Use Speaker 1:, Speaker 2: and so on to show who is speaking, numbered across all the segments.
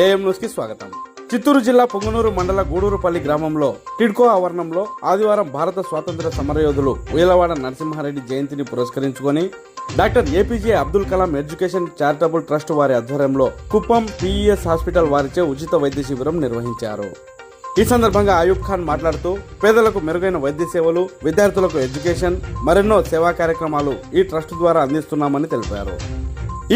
Speaker 1: AM స్వాగతం. చిత్తూరు జిల్లా పొంగనూరు మండల గూడూరుపల్లి గ్రామంలో టిడ్కో ఆవరణంలో ఆదివారం భారత స్వాతంత్ర సమరయోధులు ఉయలవాడ నరసింహారెడ్డి జయంతిని పురస్కరించుకొని doctor A P J Abdul Kalam education charitable trust వారి ఆధ్వర్యంలో కుప్పం పిఈఎస్ హాస్పిటల్ వారిచే ఉచిత వైద్య శిబిరం నిర్వహించారు. ఈ సందర్భంగా అయూబ్ ఖాన్ మాట్లాడుతూ పేదలకు మెరుగైన వైద్య సేవలు విద్యార్థులకు ఎడ్యుకేషన్ మరెన్నో సేవా కార్యక్రమాలు ఈ ట్రస్ట్ ద్వారా అందిస్తున్నామని తెలిపారు.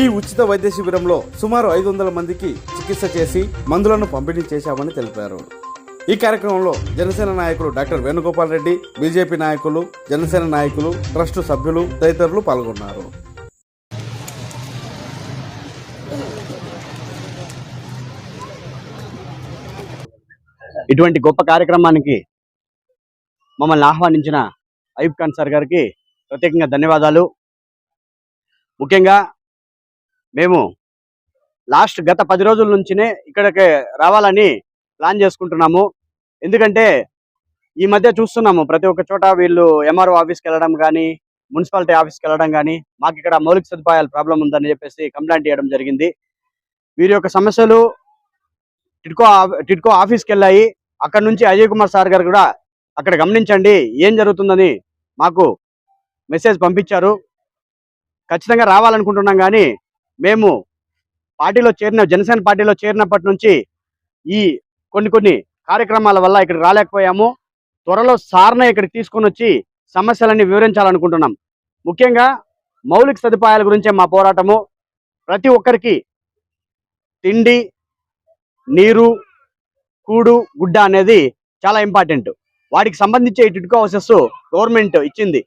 Speaker 1: ఈ ఉచిత వైద్య శిబిరంలో సుమారు ఐదు వందల మందికి చికిత్స చేసి మందులను పంపిణీ చేశామని తెలిపారు. ఈ కార్యక్రమంలో జనసేన నాయకులు డాక్టర్ వేణుగోపాల్ రెడ్డి బీజేపీ నాయకులు జనసేన నాయకులు ట్రస్టు సభ్యులు తదితరులు పాల్గొన్నారు.
Speaker 2: ఇటువంటి గొప్ప కార్యక్రమానికి మమ్మల్ని ఆహ్వానించిన అయూబ్ ఖాన్ సార్ గారికి ప్రత్యేకంగా ధన్యవాదాలు. ముఖ్యంగా మేము లాస్ట్ గత పది రోజుల నుంచినే ఇక్కడికి రావాలని ప్లాన్ చేసుకుంటున్నాము. ఎందుకంటే ఈ మధ్య చూస్తున్నాము ప్రతి ఒక్క చోట వీళ్ళు ఎంఆర్ఓ ఆఫీస్కి వెళ్ళడం కానీ మున్సిపాలిటీ ఆఫీస్కి వెళ్ళడం కానీ మాకు ఇక్కడ మౌలిక సదుపాయాల ప్రాబ్లం ఉందని చెప్పేసి కంప్లైంట్ చేయడం జరిగింది. వీరి యొక్క సమస్యలు టిడ్కో టిడ్కో ఆఫీస్కి వెళ్ళాయి. అక్కడ నుంచి అజయ్ కుమార్ సార్ గారు కూడా అక్కడ గమనించండి ఏం జరుగుతుందని మాకు మెసేజ్ పంపించారు. ఖచ్చితంగా రావాలనుకుంటున్నాం కానీ మేము పార్టీలో చేరిన జనసేన పార్టీలో చేరినప్పటి నుంచి ఈ కొన్ని కొన్ని కార్యక్రమాల వల్ల ఇక్కడ రాలేకపోయాము. త్వరలో సార్నే ఇక్కడికి తీసుకొని వచ్చి సమస్యలన్నీ వివరించాలనుకుంటున్నాం. ముఖ్యంగా మౌలిక సదుపాయాల గురించే మా పోరాటము. ప్రతి ఒక్కరికి తిండి నీరు కూడు గుడ్డ అనేది చాలా ఇంపార్టెంట్. వాటికి సంబంధించి ఈ టిడ్కో హౌసెస్ గవర్నమెంట్ ఇచ్చింది.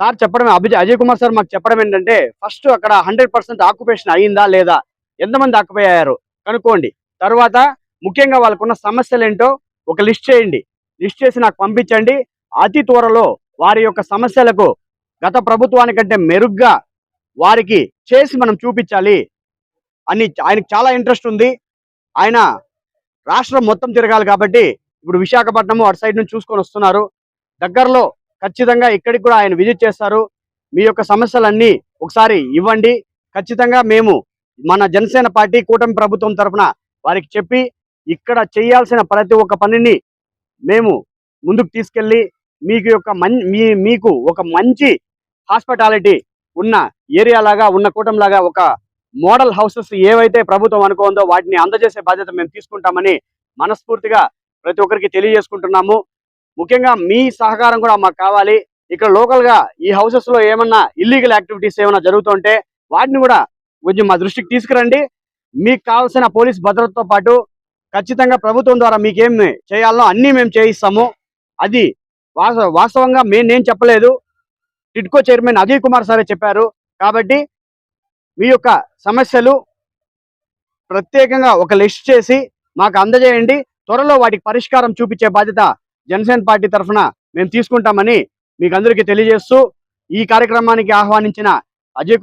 Speaker 2: సార్ చెప్పడం అభిజయ్ అజయ్ కుమార్ సార్ మాకు చెప్పడం ఏంటంటే ఫస్ట్ అక్కడ హండ్రెడ్ పర్సెంట్ ఆక్యుపేషన్ అయ్యిందా లేదా ఎంతమంది ఆక్యుపై అయ్యారు కనుక్కోండి. తర్వాత ముఖ్యంగా వాళ్ళకున్న సమస్యలు ఏంటో ఒక లిస్ట్ చేయండి. లిస్ట్ చేసి నాకు పంపించండి. అతి త్వరలో వారి యొక్క సమస్యలకు గత ప్రభుత్వానికంటే మెరుగ్గా వారికి చేసి మనం చూపించాలి అని ఆయనకు చాలా ఇంట్రెస్ట్ ఉంది. ఆయన రాష్ట్రం మొత్తం తిరగాలి కాబట్టి ఇప్పుడు విశాఖపట్నం అటు సైడ్ నుంచి చూసుకొని వస్తున్నారు. దగ్గరలో ఖచ్చితంగా ఇక్కడికి కూడా ఆయన విజిట్ చేస్తారు. మీ యొక్క సమస్యలన్నీ ఒకసారి ఇవ్వండి. ఖచ్చితంగా మేము మన జనసేన పార్టీ కూటమి ప్రభుత్వం తరఫున వారికి చెప్పి ఇక్కడ చేయాల్సిన ప్రతి ఒక్క పనిని మేము ముందుకు తీసుకెళ్ళి మీకు యొక్క మన్ మీ మీకు ఒక మంచి హాస్పిటాలిటీ ఉన్న ఏరియా లాగా ఉన్న కూటమిలాగా ఒక మోడల్ హౌసెస్ ఏవైతే ప్రభుత్వం అనుకోందో వాటిని అందజేసే బాధ్యత మేము తీసుకుంటామని మనస్ఫూర్తిగా ప్రతి ఒక్కరికి తెలియజేసుకుంటున్నాము. ముఖ్యంగా మీ సహకారం కూడా మాకు కావాలి. ఇక్కడ లోకల్గా ఈ హౌసెస్లో ఏమన్నా ఇల్లీగల్ యాక్టివిటీస్ ఏమైనా జరుగుతుంటే వాటిని కూడా కొంచెం మా దృష్టికి తీసుకురండి. మీకు కావాల్సిన పోలీస్ భద్రతతో పాటు ఖచ్చితంగా ప్రభుత్వం ద్వారా మీకేం చేయాలో అన్నీ మేము చేయిస్తాము. అది వాస్తవంగా మేము నేను చెప్పలేదు. టిడ్కో చైర్మన్ అజయ్ కుమార్ సారే చెప్పారు. కాబట్టి మీ యొక్క సమస్యలు ప్రత్యేకంగా ఒక లిస్ట్ చేసి మాకు అందజేయండి. త్వరలో వాటికి పరిష్కారం చూపించే బాధ్యత జనసేన పార్టీ తరఫున మేము తీసుకుంటామని మీకు అందరికీ తెలియజేస్తూ ఈ కార్యక్రమానికి ఆహ్వానించిన అజయ్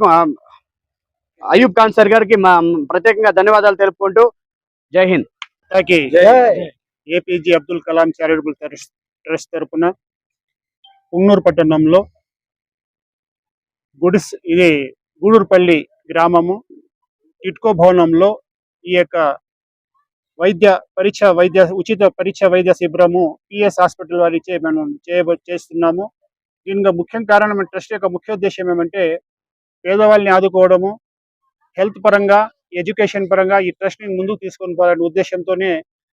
Speaker 2: అయూబ్ ఖాన్ సార్ గారికి మా ప్రత్యేకంగా ధన్యవాదాలు తెలుపుకుంటూ Jai Hind.
Speaker 3: A P J Abdul Kalam charitable trust trust తరపున పుంగనూరు పట్టణంలో గుడిస్ ఇది గూడూరుపల్లి గ్రామము టిట్కో భవనంలో ఈ యొక్క వైద్య పరీక్ష వైద్య ఉచిత పరీక్ష వైద్య శిబిరము పిఎస్ హాస్పిటల్ వారిచే మనం చేయబో చేస్తున్నాము. దీనికి ముఖ్యం కారణం ట్రస్ట్ యొక్క ముఖ్య ఉద్దేశం ఏమంటే పేదవాళ్ళని ఆదుకోవడము హెల్త్ పరంగా ఎడ్యుకేషన్ పరంగా ఈ ట్రస్ట్ని ముందుకు తీసుకొని పోవాలనే ఉద్దేశంతోనే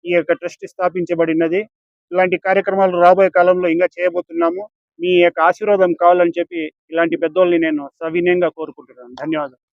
Speaker 3: ఈ యొక్క ట్రస్ట్ స్థాపించబడినది. ఇలాంటి కార్యక్రమాలు రాబోయే కాలంలో ఇంకా చేయబోతున్నాము. మీ యొక్క ఆశీర్వాదం కావాలని చెప్పి ఇలాంటి పెద్దోళ్ళని నేను సవినయంగా కోరుకుంటున్నాను. ధన్యవాదాలు.